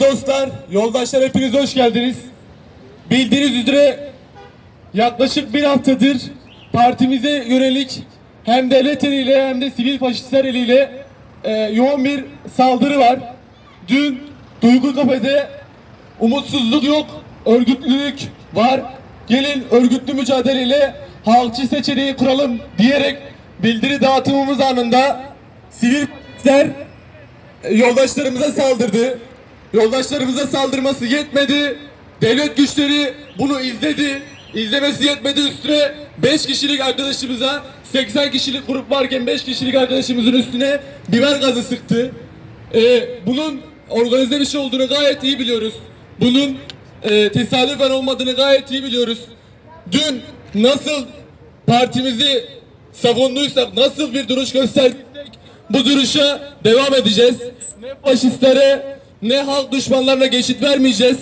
Dostlar, yoldaşlar hepiniz hoş geldiniz. Bildiğiniz üzere yaklaşık bir haftadır partimize yönelik hem devlet eliyle hem de sivil faşistler eliyle e, yoğun bir saldırı var. Dün Duygu Kafede umutsuzluk yok, örgütlülük var. Gelin örgütlü mücadeleyle halkçı seçeneği kuralım diyerek bildiri dağıtımımız anında sivil faşistler yoldaşlarımıza saldırdı. Yoldaşlarımıza saldırması yetmedi. Devlet güçleri bunu izledi. İzlemesi yetmedi üstüne 5 kişilik arkadaşımıza 80 kişilik grup varken 5 kişilik arkadaşımızın üstüne biber gazı sıktı. Ee, bunun organize bir şey olduğunu gayet iyi biliyoruz. Bunun e, tesadüfen olmadığını gayet iyi biliyoruz. Dün nasıl partimizi savunduysak, nasıl bir duruş gösterdiysek bu duruşa devam edeceğiz. Ne faşistlere ne halk düşmanlarına geçit vermeyeceğiz.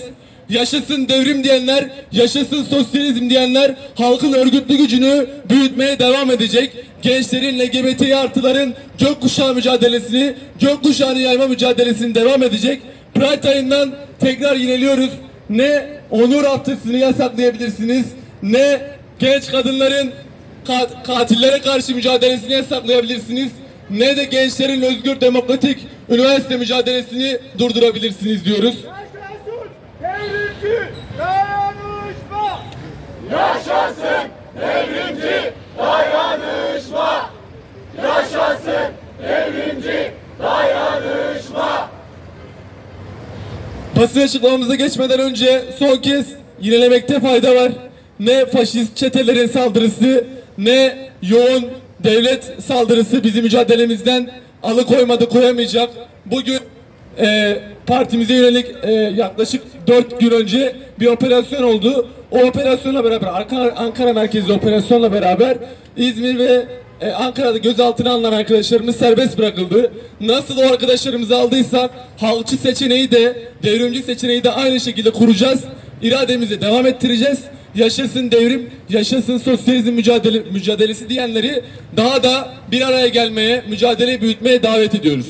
Yaşasın devrim diyenler, yaşasın sosyalizm diyenler halkın örgütlü gücünü büyütmeye devam edecek. Gençlerin, LGBT artıların gökkuşağı mücadelesini, gökkuşağını yayma mücadelesini devam edecek. Pride ayından tekrar yineliyoruz. Ne onur haftasını yasaklayabilirsiniz, ne genç kadınların Kat- katillere karşı mücadelesini yasaklayabilirsiniz. Ne de gençlerin özgür demokratik üniversite mücadelesini durdurabilirsiniz diyoruz. Yaşasın devrimci dayanışma! Yaşasın devrimci dayanışma. Yaşasın devrimci dayanışma. Basın açıklamamıza geçmeden önce son kez yinelemekte fayda var. Ne faşist çetelerin saldırısı ne yoğun devlet saldırısı bizi mücadelemizden alıkoymadı koyamayacak. Bugün e, partimize yönelik e, yaklaşık 4 gün önce bir operasyon oldu. O operasyonla beraber Ankara, Ankara merkezli operasyonla beraber İzmir ve e, Ankara'da gözaltına alınan arkadaşlarımız serbest bırakıldı. Nasıl o arkadaşlarımızı aldıysak halkçı seçeneği de devrimci seçeneği de aynı şekilde kuracağız. İrademizi devam ettireceğiz. Yaşasın devrim, yaşasın sosyalizm mücadele, mücadelesi diyenleri daha da bir araya gelmeye, mücadeleyi büyütmeye davet ediyoruz.